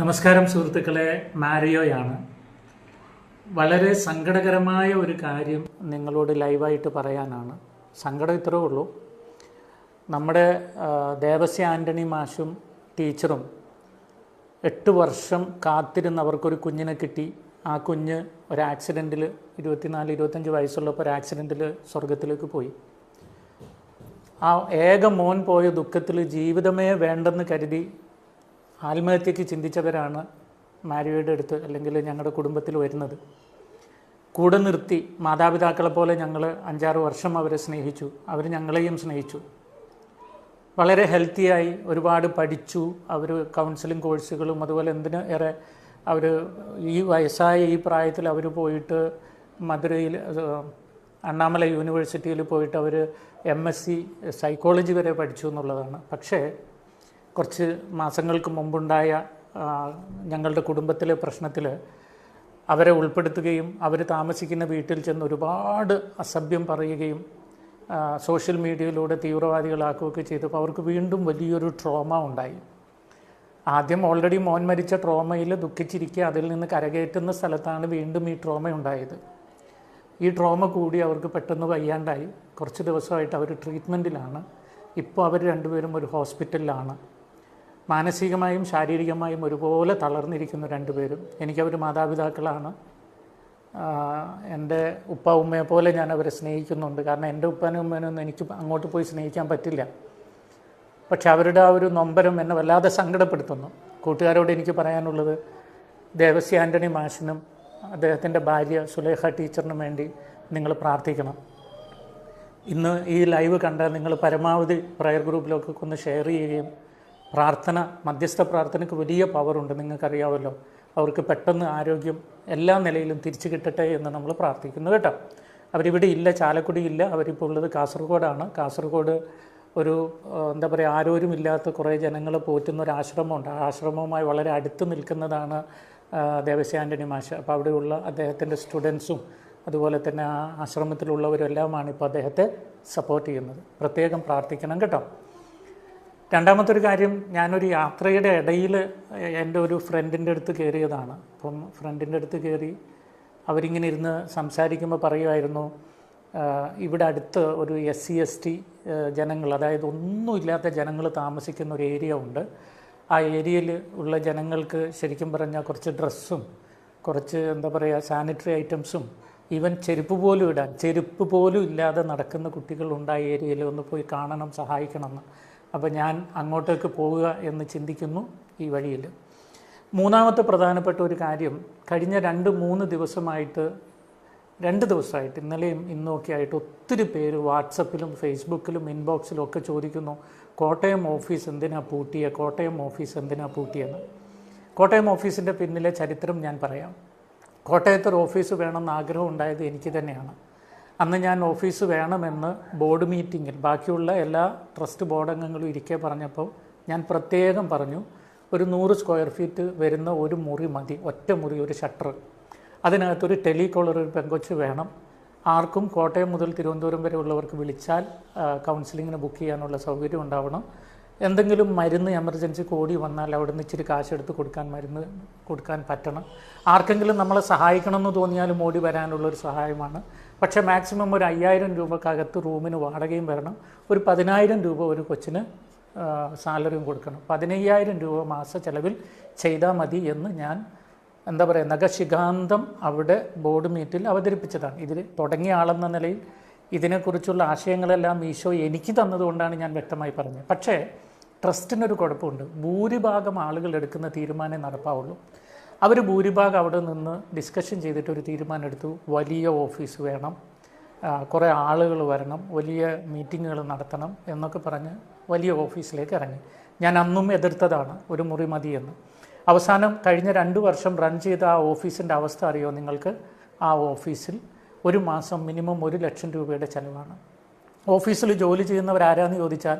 നമസ്കാരം സുഹൃത്തുക്കളെ. മാരിയോയാണ്. വളരെ സങ്കടകരമായ ഒരു കാര്യം നിങ്ങളോട് ലൈവായിട്ട് പറയാനാണ്. സങ്കടം ഇത്രേ ഉള്ളൂ. നമ്മുടെ ദേവസ്യ ആന്റണി മാഷും ടീച്ചറും എട്ട് വർഷം കാത്തിരുന്ന് അവർക്കൊരു കുഞ്ഞിനെ കിട്ടി. ആ കുഞ്ഞ് ഒരു ആക്സിഡന്റിൽ ഇരുപത്തിനാല് ഇരുപത്തഞ്ച് വയസ്സുള്ളപ്പോൾ ഒരു ആക്സിഡന്റിൽ സ്വർഗത്തിലേക്ക് പോയി. ആ ഏക മോൻ പോയ ദുഃഖത്തിൽ ജീവിതമേ വേണ്ടെന്ന് കരുതി ആത്മഹത്യക്ക് ചിന്തിച്ചവരാണ് മാരിയുടെ അടുത്ത് അല്ലെങ്കിൽ ഞങ്ങളുടെ കുടുംബത്തിൽ വരുന്നത്. കൂടെ നിർത്തി മാതാപിതാക്കളെ പോലെ ഞങ്ങൾ അഞ്ചാറ് വർഷം അവരെ സ്നേഹിച്ചു. അവർ ഞങ്ങളെയും സ്നേഹിച്ചു. വളരെ ഹെൽത്തിയായി ഒരുപാട് പഠിച്ചു. അവർ കൗൺസിലിംഗ് കോഴ്സുകളും അതുപോലെ എന്തിന് ഏറെ അവർ ഈ വയസ്സായ ഈ പ്രായത്തിൽ അവർ പോയിട്ട് മധുരയിൽ അണ്ണാമല യൂണിവേഴ്സിറ്റിയിൽ പോയിട്ട് അവർ എം എസ് സി സൈക്കോളജി വരെ പഠിച്ചു എന്നുള്ളതാണ്. പക്ഷേ കുറച്ച് മാസങ്ങൾക്ക് മുമ്പുണ്ടായ ഞങ്ങളുടെ കുടുംബത്തിലെ പ്രശ്നത്തിൽ അവരെ ഉൾപ്പെടുത്തുകയും അവർ താമസിക്കുന്ന വീട്ടിൽ ചെന്ന് ഒരുപാട് അസഭ്യം പറയുകയും സോഷ്യൽ മീഡിയയിലൂടെ തീവ്രവാദികളാക്കുകയൊക്കെ ചെയ്തപ്പോൾ അവർക്ക് വീണ്ടും വലിയൊരു ട്രോമ ഉണ്ടായി. ആദ്യം ഓൾറെഡി മോൻ മരിച്ച ട്രോമയിൽ ദുഃഖിച്ചിരിക്കുക അതിൽ നിന്ന് കരകയറ്റുന്ന സ്ഥലത്താണ് വീണ്ടും ഈ ട്രോമ ഉണ്ടായത്. ഈ ട്രോമ കൂടി അവർക്ക് പെട്ടെന്ന് വയ്യാണ്ടായി. കുറച്ച് ദിവസമായിട്ട് അവർ ട്രീറ്റ്മെന്റിലാണ് ഇപ്പോൾ അവർ രണ്ടുപേരും ഒരു ഹോസ്പിറ്റലിലാണ്. മാനസികമായും ശാരീരികമായും ഒരുപോലെ തളർന്നിരിക്കുന്ന രണ്ടുപേരും. എനിക്കവർ മാതാപിതാക്കളാണ്. എന്റെ ഉപ്പ ഉമ്മയെ പോലെ ഞാൻ അവരെ സ്നേഹിക്കുന്നുണ്ട്. കാരണം എന്റെ ഉപ്പാനും ഉമ്മേനൊന്നും എനിക്ക് അങ്ങോട്ട് പോയി സ്നേഹിക്കാൻ പറ്റില്ല. പക്ഷെ അവരുടെ ആ ഒരു നൊമ്പരം എന്നെ വല്ലാതെ സങ്കടപ്പെടുത്തുന്നു. കൂട്ടുകാരോട് എനിക്ക് പറയാനുള്ളത് ദേവസ്യ ആന്റണി മാഷിനും അദ്ദേഹത്തിന്റെ ഭാര്യ സുലേഖ ടീച്ചറിനും വേണ്ടി നിങ്ങൾ പ്രാർത്ഥിക്കണം. ഇന്ന് ഈ ലൈവ് കണ്ട നിങ്ങൾ പരമാവധി പ്രയർ ഗ്രൂപ്പിലൊക്കെ ഒന്ന് ഷെയർ ചെയ്യുകയും പ്രാർത്ഥന മധ്യസ്ഥ പ്രാർത്ഥനയ്ക്ക് വലിയ പവറുണ്ട് നിങ്ങൾക്കറിയാമല്ലോ അവർക്ക് പെട്ടെന്ന് ആരോഗ്യം എല്ലാ നിലയിലും തിരിച്ചു കിട്ടട്ടെ എന്ന് നമ്മൾ പ്രാർത്ഥിക്കുന്നു കേട്ടോ. അവരിവിടെ ഇല്ല ചാലക്കുടി ഇല്ല. അവരിപ്പോൾ ഉള്ളത് കാസർഗോഡാണ്. കാസർഗോഡ് ഒരു എന്താ പറയുക ആരോരും ഇല്ലാത്ത കുറേ ജനങ്ങൾ പോറ്റുന്ന ഒരു ആശ്രമമുണ്ട്. ആ ആശ്രമവുമായി വളരെ അടുത്ത് നിൽക്കുന്നതാണ് ദേവസ്യ ആന്റണി മാഷ്. അപ്പോൾ അവിടെയുള്ള അദ്ദേഹത്തിന്റെ സ്റ്റുഡൻസും അതുപോലെ തന്നെ ആ ആശ്രമത്തിലുള്ളവരെല്ലാമാണ് ഇപ്പോൾ അദ്ദേഹത്തെ സപ്പോർട്ട് ചെയ്യുന്നത്. പ്രത്യേകം പ്രാർത്ഥിക്കണം കേട്ടോ. രണ്ടാമത്തെ ഒരു കാര്യം ഞാനൊരു യാത്രയുടെ ഇടയിൽ എന്റെ ഒരു ഫ്രണ്ടിന്റെ അടുത്ത് കയറിയതാണ്. അപ്പം ഫ്രണ്ടിന്റെ അടുത്ത് കയറി അവരിങ്ങനെ ഇരുന്ന് സംസാരിക്കുമ്പോൾ പറയുമായിരുന്നു ഇവിടെ അടുത്ത് ഒരു എസ് സി എസ് ടി ജനങ്ങൾ അതായത് ഒന്നുമില്ലാത്ത ജനങ്ങൾ താമസിക്കുന്ന ഒരു ഏരിയ ഉണ്ട്. ആ ഏരിയയിൽ ഉള്ള ജനങ്ങൾക്ക് ശരിക്കും പറഞ്ഞാൽ കുറച്ച് ഡ്രസ്സും കുറച്ച് എന്താ പറയുക സാനിറ്ററി ഐറ്റംസും ഈവൻ ചെരുപ്പ് പോലും ഇടാൻ ചെരുപ്പ് പോലും ഇല്ലാതെ നടക്കുന്ന കുട്ടികളുണ്ട് ആ ഏരിയയിൽ. ഒന്ന് പോയി കാണണം സഹായിക്കണം എന്ന്. അപ്പോൾ ഞാൻ അങ്ങോട്ടേക്ക് പോവുക എന്ന് ചിന്തിക്കുന്നു ഈ വഴിയിൽ. മൂന്നാമത്തെ പ്രധാനപ്പെട്ട ഒരു കാര്യം കഴിഞ്ഞ രണ്ട് മൂന്ന് ദിവസമായിട്ട് രണ്ട് ദിവസമായിട്ട് ഇന്നലെയും ഇന്നും ഒക്കെ ആയിട്ട് ഒത്തിരി പേര് വാട്സപ്പിലും ഫേസ്ബുക്കിലും ഇൻബോക്സിലും ഒക്കെ ചോദിക്കുന്നു കോട്ടയം ഓഫീസ് എന്തിനാ പൂട്ടിയ കോട്ടയം ഓഫീസ് എന്തിനാ പൂട്ടിയെന്ന്. കോട്ടയം ഓഫീസിന്റെ പിന്നിലെ ചരിത്രം ഞാൻ പറയാം. കോട്ടയത്തൊരു ഓഫീസ് വേണമെന്ന് ആഗ്രഹം ഉണ്ടായത് എനിക്ക് തന്നെയാണ്. അന്ന് ഞാൻ ഓഫീസ് വേണമെന്ന് ബോർഡ് മീറ്റിങ്ങിൽ ബാക്കിയുള്ള എല്ലാ ട്രസ്റ്റ് ബോർഡ് അംഗങ്ങളും ഇരിക്കെ പറഞ്ഞപ്പോൾ ഞാൻ പ്രത്യേകം പറഞ്ഞു ഒരു നൂറ് സ്ക്വയർ ഫീറ്റ് വരുന്ന ഒരു മുറി മതി ഒറ്റ മുറി ഒരു ഷട്ടർ. അതിനകത്തൊരു ടെലികോളർ ഒരു പെങ്കൊച്ച് വേണം. ആർക്കും കോട്ടയം മുതൽ തിരുവനന്തപുരം വരെ ഉള്ളവർക്ക് വിളിച്ചാൽ കൗൺസിലിങ്ങിന് ബുക്ക് ചെയ്യാനുള്ള സൗകര്യം ഉണ്ടാവണം. എന്തെങ്കിലും മരുന്ന് എമർജൻസി കൂടി വന്നാൽ അവിടെ നിന്ന് ഇച്ചിരി കാശെടുത്ത് കൊടുക്കാൻ മരുന്ന് കൊടുക്കാൻ പറ്റണം. ആർക്കെങ്കിലും നമ്മളെ സഹായിക്കണമെന്ന് തോന്നിയാലും ഓടി വരാനുള്ള ഒരു സഹായമാണ്. പക്ഷേ മാക്സിമം ഒരു അയ്യായിരം രൂപക്കകത്ത് റൂമിന് വാടകയും വരണം. ഒരു പതിനായിരം രൂപ ഒരു കൊച്ചിന് സാലറിയും കൊടുക്കണം. പതിനയ്യായിരം രൂപ മാസ ചെലവിൽ ചെയ്താൽ മതി എന്ന് ഞാൻ എന്താ പറയുക നഖശിഖാന്തം അവിടെ ബോർഡ് മീറ്റിൽ അവതരിപ്പിച്ചതാണ്. ഇതിൽ തുടങ്ങിയ ആളെന്ന നിലയിൽ ഇതിനെക്കുറിച്ചുള്ള ആശയങ്ങളെല്ലാം ഈശോ എനിക്ക് തന്നതുകൊണ്ടാണ് ഞാൻ വ്യക്തമായി പറഞ്ഞത്. പക്ഷേ ട്രസ്റ്റിനൊരു കുഴപ്പമുണ്ട്. ഭൂരിഭാഗം ആളുകൾ എടുക്കുന്ന തീരുമാനം നടപ്പാവുള്ളൂ. അവർ ഭൂരിഭാഗം അവിടെ നിന്ന് ഡിസ്കഷൻ ചെയ്തിട്ട് ഒരു തീരുമാനം എടുത്തു. വലിയ ഓഫീസ് വേണം. കുറേ ആളുകൾ വരണം. വലിയ മീറ്റിങ്ങുകൾ നടത്തണം എന്നൊക്കെ പറഞ്ഞ് വലിയ ഓഫീസിലേക്ക് ഇറങ്ങി. ഞാൻ അന്നും എതിർത്തതാണ്. ഒരു മുറി മതിയെന്ന്. അവസാനം കഴിഞ്ഞ രണ്ട് വർഷം റൺ ചെയ്ത ആ ഓഫീസിന്റെ അവസ്ഥ അറിയോ നിങ്ങൾക്ക്? ആ ഓഫീസിൽ ഒരു മാസം മിനിമം ഒരു ലക്ഷം രൂപയുടെ ചിലവാണ്. ഓഫീസിൽ ജോലി ചെയ്യുന്നവരാരാന്ന് ചോദിച്ചാൽ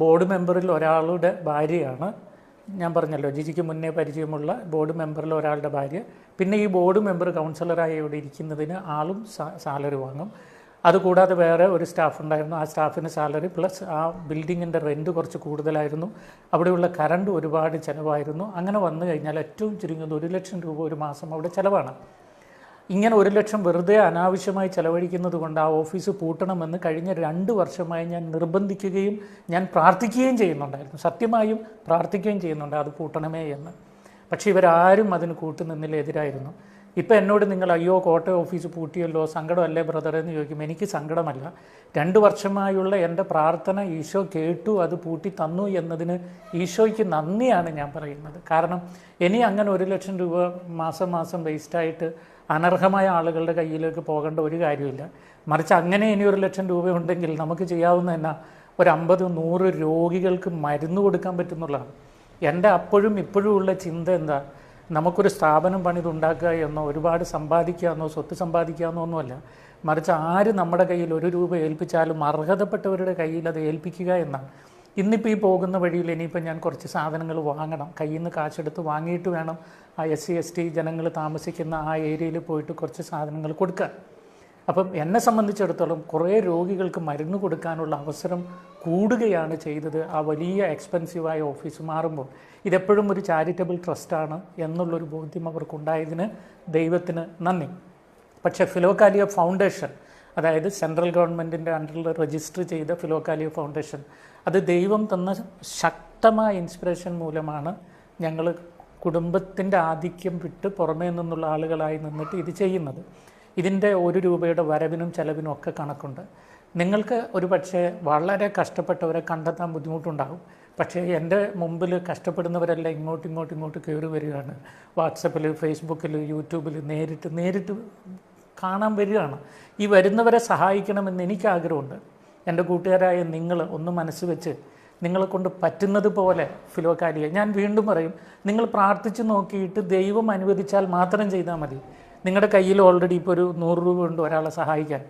ബോർഡ് മെമ്പറിൽ ഒരാളുടെ ഭാര്യയാണ്. ഞാൻ പറഞ്ഞല്ലോ ജിജിക്ക് മുന്നേ പരിചയമുള്ള ബോർഡ് മെമ്പറിൽ ഒരാളുടെ ഭാര്യ. പിന്നെ ഈ ബോർഡ് മെമ്പർ കൗൺസിലറായി ഇവിടെ ഇരിക്കുന്നതിന് ആളും സാലറി വാങ്ങും. അതുകൂടാതെ വേറെ ഒരു സ്റ്റാഫ് ഉണ്ടായിരുന്നു. ആ സ്റ്റാഫിന് സാലറി പ്ലസ് ആ ബിൽഡിങ്ങിന്റെ റെന്റ് കുറച്ച് കൂടുതലായിരുന്നു. അവിടെയുള്ള കറണ്ട് ഒരുപാട് ചിലവായിരുന്നു. അങ്ങനെ വന്നു കഴിഞ്ഞാൽ ഏറ്റവും ചുരുങ്ങിയത് ഒരു ലക്ഷം രൂപ ഒരു മാസം അവിടെ ചിലവാണ്. ഇങ്ങനെ ഒരു ലക്ഷം വെറുതെ അനാവശ്യമായി ചെലവഴിക്കുന്നത് കൊണ്ട് ആ ഓഫീസ് പൂട്ടണമെന്ന് കഴിഞ്ഞ രണ്ട് വർഷമായി ഞാൻ നിർബന്ധിക്കുകയും ഞാൻ പ്രാർത്ഥിക്കുകയും ചെയ്യുന്നുണ്ടായിരുന്നു. സത്യമായും പ്രാർത്ഥിക്കുകയും ചെയ്യുന്നുണ്ട് അത് പൂട്ടണമേ എന്ന്. പക്ഷേ ഇവരാരും അതിന് കൂട്ടുനിന്നില്ല എതിരായിരുന്നു. ഇപ്പം എന്നോട് നിങ്ങൾ അയ്യോ കോട്ടയം ഓഫീസ് പൂട്ടിയല്ലോ സങ്കടമല്ലേ ബ്രദർ എന്ന് ചോദിക്കും എനിക്ക് സങ്കടമല്ല. രണ്ട് വർഷമായുള്ള എന്റെ പ്രാർത്ഥന ഈശോ കേട്ടു അത് പൂട്ടി തന്നു എന്നതിന് ഈശോയ്ക്ക് നന്ദിയാണ് ഞാൻ പറയുന്നത്. കാരണം ഇനി അങ്ങനെ ഒരു ലക്ഷം രൂപ മാസം മാസം വേസ്റ്റായിട്ട് അനർഹമായ ആളുകളുടെ കയ്യിലേക്ക് പോകേണ്ട ഒരു കാര്യമില്ല. മറിച്ച് അങ്ങനെ ഇനി ഒരു ലക്ഷം രൂപ ഉണ്ടെങ്കിൽ നമുക്ക് ചെയ്യാവുന്ന എന്നാ? ഒരു അമ്പത് നൂറ് രോഗികൾക്ക് മരുന്ന് കൊടുക്കാൻ പറ്റുന്നുള്ളതാണ്. എന്റെ അപ്പോഴും ഇപ്പോഴും ഉള്ള ചിന്ത എന്താ? നമുക്കൊരു സ്ഥാപനം പണിതുണ്ടാക്കുക എന്നോ ഒരുപാട് സമ്പാദിക്കുക എന്നോ സ്വത്ത് സമ്പാദിക്കുക എന്നോ ഒന്നുമല്ല. മറിച്ച് ആര് നമ്മുടെ കയ്യിൽ ഒരു രൂപ ഏൽപ്പിച്ചാലും അർഹതപ്പെട്ടവരുടെ കയ്യിൽ അത് ഏൽപ്പിക്കുക എന്നാണ്. ഇന്നിപ്പോൾ ഈ പോകുന്ന വഴിയിൽ ഇനിയിപ്പോൾ ഞാൻ കുറച്ച് സാധനങ്ങൾ വാങ്ങണം. കയ്യിൽ നിന്ന് കാശെടുത്ത് വാങ്ങിയിട്ട് വേണം ആ എസ് സി എസ് ടി ജനങ്ങൾ താമസിക്കുന്ന ആ ഏരിയയിൽ പോയിട്ട് കുറച്ച് സാധനങ്ങൾ കൊടുക്കാൻ. അപ്പം എന്നെ സംബന്ധിച്ചിടത്തോളം കുറേ രോഗികൾക്ക് മരുന്ന് കൊടുക്കാനുള്ള അവസരം കൂടുകയാണ് ചെയ്തത്. ആ വലിയ എക്സ്പെൻസീവായ ഓഫീസ് മാറുമ്പോൾ ഇതെപ്പോഴും ഒരു ചാരിറ്റബിൾ ട്രസ്റ്റാണ് എന്നുള്ളൊരു ബോധ്യം അവർക്കുണ്ടായതിന് ദൈവത്തിന് നന്ദി. പക്ഷേ ഫിലോകാലിയ ഫൗണ്ടേഷൻ അതായത് സെൻട്രൽ ഗവൺമെന്റിന്റെ അണ്ടറിൽ രജിസ്റ്റർ ചെയ്ത ഫിലോകാലിയ ഫൗണ്ടേഷൻ അത് ദൈവം തന്ന ശക്തമായ ഇൻസ്പിറേഷൻ മൂലമാണ് ഞങ്ങൾ കുടുംബത്തിന്റെ ആധിക്യം വിട്ട് പുറമേ നിന്നുള്ള ആളുകളായി നിന്നിട്ട് ഇത് ചെയ്യുന്നത്. ഇതിന്റെ ഒരു രൂപയുടെ വരവിനും ചെലവിനും ഒക്കെ കണക്കുണ്ട്. നിങ്ങൾക്ക് ഒരു പക്ഷേ വളരെ കഷ്ടപ്പെട്ടവരെ കണ്ടെത്താൻ ബുദ്ധിമുട്ടുണ്ടാകും. പക്ഷേ എന്റെ മുമ്പിൽ കഷ്ടപ്പെടുന്നവരെല്ലാം ഇങ്ങോട്ട് ഇങ്ങോട്ട് ഇങ്ങോട്ട് കയറി വരികയാണ്. വാട്സപ്പിൽ ഫേസ്ബുക്കിൽ യൂട്യൂബിൽ നേരിട്ട് നേരിട്ട് കാണാൻ വരികയാണ്. ഈ വരുന്നവരെ സഹായിക്കണമെന്ന് എനിക്ക് ആഗ്രഹമുണ്ട് എന്റെ കൂട്ടുകാരായ നിങ്ങൾ ഒന്ന് മനസ്സ് വെച്ച് നിങ്ങളെ കൊണ്ട് പറ്റുന്നത് പോലെ ഫിലോകാലിയെ ഞാൻ വീണ്ടും പറയും നിങ്ങൾ പ്രാർത്ഥിച്ച് നോക്കിയിട്ട് ദൈവം അനുവദിച്ചാൽ മാത്രം ചെയ്താൽ മതി. നിങ്ങളുടെ കയ്യിൽ ഓൾറെഡി ഇപ്പോൾ ഒരു നൂറ് രൂപ ഉണ്ട് ഒരാളെ സഹായിക്കാൻ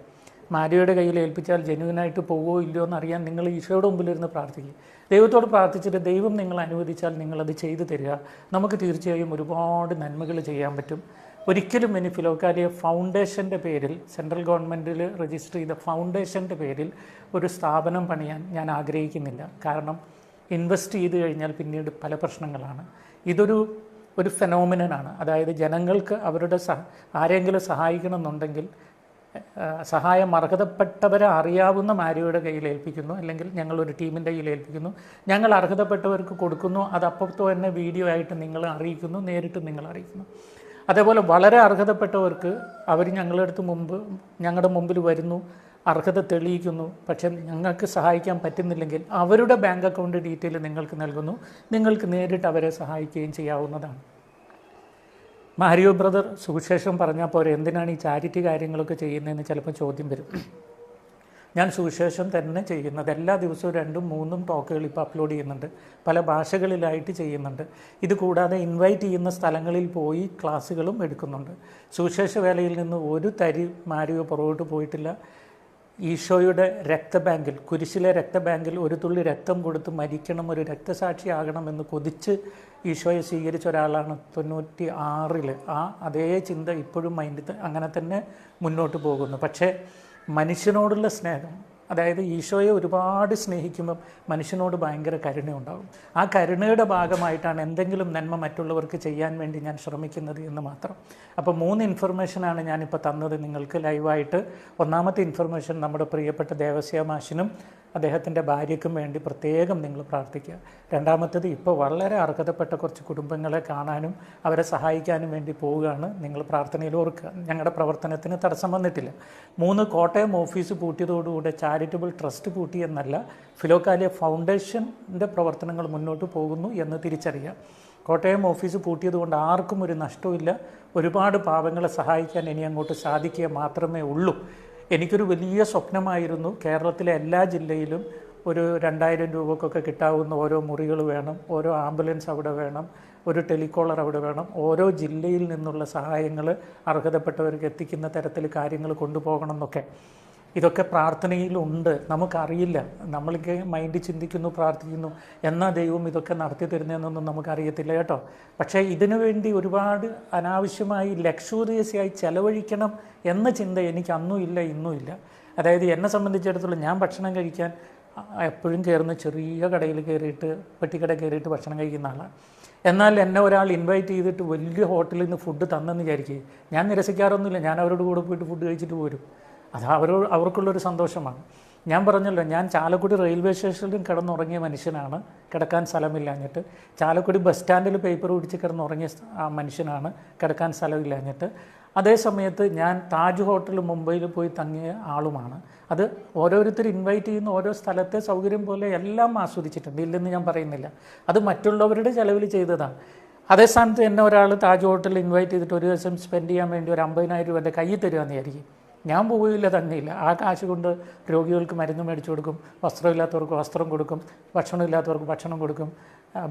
മാരിയുടെ കയ്യിൽ ഏൽപ്പിച്ചാൽ ജനുവിനായിട്ട് പോവോ ഇല്ലയോ എന്ന് അറിയാൻ നിങ്ങൾ ഈശോയുടെ മുമ്പിലിരുന്ന് പ്രാർത്ഥിക്കുക. ദൈവത്തോട് പ്രാർത്ഥിച്ചിട്ട് ദൈവം നിങ്ങൾ അനുവദിച്ചാൽ നിങ്ങളത് ചെയ്തു തരിക. നമുക്ക് തീർച്ചയായും ഒരുപാട് നന്മകൾ ചെയ്യാൻ പറ്റും. ഒരിക്കലും ഇനി ഫിലോക്കാലിയ ഫൗണ്ടേഷന്റെ പേരിൽ സെൻട്രൽ ഗവൺമെന്റിൽ രജിസ്റ്റർ ചെയ്ത ഫൗണ്ടേഷന്റെ പേരിൽ ഒരു സ്ഥാപനം പണിയാൻ ഞാൻ ആഗ്രഹിക്കുന്നില്ല. കാരണം ഇൻവെസ്റ്റ് ചെയ്ത് കഴിഞ്ഞാൽ പിന്നീട് പല പ്രശ്നങ്ങളാണ്. ഇതൊരു ഒരു ഫെനോമിനനാണ്. അതായത് ജനങ്ങൾക്ക് അവരുടെ സഹ ആരെങ്കിലും സഹായിക്കണമെന്നുണ്ടെങ്കിൽ സഹായം അർഹതപ്പെട്ടവരെ അറിയാവുന്ന മാരിയുടെ കയ്യിൽ ഏൽപ്പിക്കുന്നു. അല്ലെങ്കിൽ ഞങ്ങൾ ഒരു ടീമിന്റെ കയ്യിൽ ഏൽപ്പിക്കുന്നു. ഞങ്ങൾ അർഹതപ്പെട്ടവർക്ക് കൊടുക്കുന്നു. അത് അപ്പോൾ തന്നെ വീഡിയോ ആയിട്ട് നിങ്ങൾ അറിയിക്കുന്നു. നേരിട്ട് നിങ്ങൾ അറിയിക്കുന്നു. അതേപോലെ വളരെ അർഹതപ്പെട്ടവർക്ക് അവർ ഞങ്ങളുടെ അടുത്ത് മുമ്പ് ഞങ്ങളുടെ മുമ്പിൽ വരുന്നു. അർഹത തെളിയിക്കുന്നു. പക്ഷെ ഞങ്ങൾക്ക് സഹായിക്കാൻ പറ്റുന്നില്ലെങ്കിൽ അവരുടെ ബാങ്ക് അക്കൗണ്ട് ഡീറ്റെയിൽ നിങ്ങൾക്ക് നൽകുന്നു. നിങ്ങൾക്ക് നേരിട്ട് അവരെ സഹായിക്കുകയും ചെയ്യാവുന്നതാണ്. മാരിയോ ബ്രദർ സുവിശേഷം പറഞ്ഞാൽ പോരെ എന്തിനാണ് ഈ ചാരിറ്റി കാര്യങ്ങളൊക്കെ ചെയ്യുന്നതെന്ന് ചിലപ്പോൾ ചോദ്യം വരും. ഞാൻ സുവിശേഷം തന്നെ ചെയ്യുന്നത്. എല്ലാ ദിവസവും രണ്ടും മൂന്നും ടോക്കുകൾ ഇപ്പോൾ അപ്ലോഡ് ചെയ്യുന്നുണ്ട്. പല ഭാഷകളിലായിട്ട് ചെയ്യുന്നുണ്ട്. ഇത് കൂടാതെ ഇൻവൈറ്റ് ചെയ്യുന്ന സ്ഥലങ്ങളിൽ പോയി ക്ലാസ്സുകളും എടുക്കുന്നുണ്ട്. സുവിശേഷ വേലയിൽ നിന്ന് ഒരു തരി മാരിയോ പുറകോട്ട് പോയിട്ടില്ല. ഈശോയുടെ രക്തബാങ്കിൽ കുരിശിലെ രക്തബാങ്കിൽ ഒരു തുള്ളി രക്തം കൊടുത്ത് മരിക്കണം ഒരു രക്തസാക്ഷിയാകണമെന്ന് കൊതിച്ച് ഈശോയെ സ്വീകരിച്ച ഒരാളാണ് തൊണ്ണൂറ്റി ആറിൽ ആ അതേ ചിന്ത ഇപ്പോഴും മൈൻഡിൽ അങ്ങനെ തന്നെ മുന്നോട്ട് പോകുന്നു. പക്ഷേ മനുഷ്യനോടുള്ള സ്നേഹം അതായത് ഈശോയെ ഒരുപാട് സ്നേഹിക്കുമ്പം മനുഷ്യനോട് ഭയങ്കര കരുണയുണ്ടാകും. ആ കരുണയുടെ ഭാഗമായിട്ടാണ് എന്തെങ്കിലും നന്മ മറ്റുള്ളവർക്ക് ചെയ്യാൻ വേണ്ടി ഞാൻ ശ്രമിക്കുന്നത് എന്ന് മാത്രം. അപ്പോൾ മൂന്ന് ഇൻഫർമേഷനാണ് ഞാനിപ്പോൾ തന്നത് നിങ്ങൾക്ക് ലൈവായിട്ട് ഒന്നാമത്തെ ഇൻഫർമേഷൻ നമ്മുടെ പ്രിയപ്പെട്ട ദേവസ്യ മാഷിനും അദ്ദേഹത്തിന്റെ ഭാര്യയ്ക്കും വേണ്ടി പ്രത്യേകം നിങ്ങൾ പ്രാർത്ഥിക്കുക. രണ്ടാമത്തത് ഇപ്പോൾ വളരെ അർഹതപ്പെട്ട കുറച്ച് കുടുംബങ്ങളെ കാണാനും അവരെ സഹായിക്കാനും വേണ്ടി പോവുകയാണ് നിങ്ങൾ പ്രാർത്ഥനയിൽ ഓർക്കുക. ഞങ്ങളുടെ പ്രവർത്തനത്തിന് തടസ്സം വന്നിട്ടില്ല. മൂന്ന് കോട്ടയം ഓഫീസ് പൂട്ടിയതോടുകൂടെ ചാരിറ്റബിൾ ട്രസ്റ്റ് പൂട്ടിയെന്നല്ല ഫിലോക്കാലിയ ഫൗണ്ടേഷന്റെ പ്രവർത്തനങ്ങൾ മുന്നോട്ട് പോകുന്നു എന്ന് തിരിച്ചറിയുക. കോട്ടയം ഓഫീസ് പൂട്ടിയതുകൊണ്ട് ആർക്കും ഒരു നഷ്ടവുമില്ല ഒരുപാട് പാവങ്ങളെ സഹായിക്കാൻ ഇനി അങ്ങോട്ട് സാധിക്കുക മാത്രമേ ഉള്ളൂ. എനിക്കൊരു വലിയ സ്വപ്നമായിരുന്നു കേരളത്തിലെ എല്ലാ ജില്ലയിലും ഒരു രണ്ടായിരം രൂപക്കൊക്കെ കിട്ടാവുന്ന ഓരോ മുറികൾ വേണം ഓരോ ആംബുലൻസ് അവിടെ വേണം ഒരു ടെലികോളർ അവിടെ വേണം. ഓരോ ജില്ലയിൽ നിന്നുള്ള സഹായങ്ങൾ അർഹതപ്പെട്ടവർക്ക് എത്തിക്കുന്ന തരത്തിൽ കാര്യങ്ങൾ കൊണ്ടുപോകണം എന്നൊക്കെ. ഇതൊക്കെ പ്രാർത്ഥനയിലുണ്ട്. നമുക്കറിയില്ല. നമ്മൾക്ക് മൈൻഡ് ചിന്തിക്കുന്നു പ്രാർത്ഥിക്കുന്നു എന്നാ ദൈവം ഇതൊക്കെ നടത്തി തരുന്നതെന്നൊന്നും നമുക്കറിയത്തില്ല കേട്ടോ. പക്ഷേ ഇതിനു വേണ്ടി ഒരുപാട് അനാവശ്യമായി ലക്ഷൂറിയസായി ചെലവഴിക്കണം എന്ന ചിന്ത എനിക്ക് അന്നും ഇല്ല ഇന്നും ഇല്ല. അതായത് എന്നെ സംബന്ധിച്ചിടത്തോളം ഞാൻ ഭക്ഷണം കഴിക്കാൻ എപ്പോഴും കയറുന്ന ചെറിയ കടയിൽ കയറിയിട്ട് പെട്ടിക്കട കയറിയിട്ട് ഭക്ഷണം കഴിക്കുന്ന ആളാണ് എന്നാൽ എന്നെ ഒരാൾ ഇൻവൈറ്റ് ചെയ്തിട്ട് വലിയ ഹോട്ടലിൽ നിന്ന് ഫുഡ് തന്നെന്ന് വിചാരിക്കുക ഞാൻ നിരസിക്കാറൊന്നുമില്ല. ഞാൻ അവരോട് കൂടെ പോയിട്ട് ഫുഡ് കഴിച്ചിട്ട് പോരും. അത് അവരോ അവർക്കുള്ളൊരു സന്തോഷമാണ്. ഞാൻ പറഞ്ഞല്ലോ ഞാൻ ചാലക്കുടി റെയിൽവേ സ്റ്റേഷനിലും കിടന്നുറങ്ങിയ മനുഷ്യനാണ്. കിടക്കാൻ സ്ഥലമില്ലാഞ്ഞിട്ട്. ചാലക്കുടി ബസ് സ്റ്റാൻഡിൽ പേപ്പർ പിടിച്ച് കിടന്നുറങ്ങിയ മനുഷ്യനാണ്. കിടക്കാൻ സ്ഥലമില്ലാഞ്ഞിട്ട്. അതേ സമയത്ത് ഞാൻ താജ് ഹോട്ടൽ മുംബൈയിൽ പോയി തങ്ങിയ ആളുമാണ്. അത് ഓരോരുത്തർ ഇൻവൈറ്റ് ചെയ്യുന്ന ഓരോ സ്ഥലത്തെ സൗകര്യം പോലെ എല്ലാം ആസ്വദിച്ചിട്ടുണ്ട്. ഇല്ലെന്ന് ഞാൻ പറയുന്നില്ല. അത് മറ്റുള്ളവരുടെ ചിലവിൽ ചെയ്തതാണ്. അതേ സ്ഥാനത്ത് എന്നെ ഒരാൾ താജ് ഹോട്ടലിൽ ഇൻവൈറ്റ് ചെയ്തിട്ട് ഒരു ദിവസം സ്പെൻഡ് ചെയ്യാൻ വേണ്ടി ഒരു അമ്പതിനായിരം രൂപ എന്റെ കയ്യിൽ തരുമെന്ന് വിചാരിക്കും. ഞാൻ പോവുകയില്ല തന്നെയില്ല. ആ കാശ് കൊണ്ട് രോഗികൾക്ക് മരുന്ന് മേടിച്ചു കൊടുക്കും വസ്ത്രമില്ലാത്തവർക്ക് വസ്ത്രം കൊടുക്കും ഭക്ഷണം ഇല്ലാത്തവർക്ക് ഭക്ഷണം കൊടുക്കും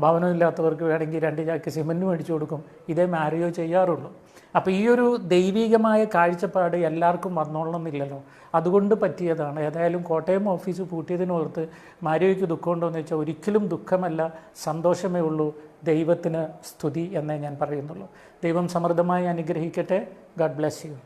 ഭവനമില്ലാത്തവർക്ക് വേണമെങ്കിൽ രണ്ട് ചാക്ക് സിമെന്റ് മേടിച്ചു കൊടുക്കും. ഇതേ മാരിയോ ചെയ്യാറുള്ളൂ. അപ്പോൾ ഈ ഒരു ദൈവികമായ കാഴ്ചപ്പാട് എല്ലാവർക്കും വന്നോളണമെന്നില്ലല്ലോ. അതുകൊണ്ട് പറ്റിയതാണ്. ഏതായാലും കോട്ടയം ഓഫീസ് പൂട്ടിയതിനോർത്ത് മാരിയോയ്ക്ക് ദുഃഖമുണ്ടോ എന്ന് വെച്ചാൽ ഒരിക്കലും ദുഃഖമല്ല സന്തോഷമേ ഉള്ളൂ. ദൈവത്തിന് സ്തുതി എന്നേ ഞാൻ പറയുന്നുള്ളൂ. ദൈവം സമൃദ്ധമായി അനുഗ്രഹിക്കട്ടെ. God bless you.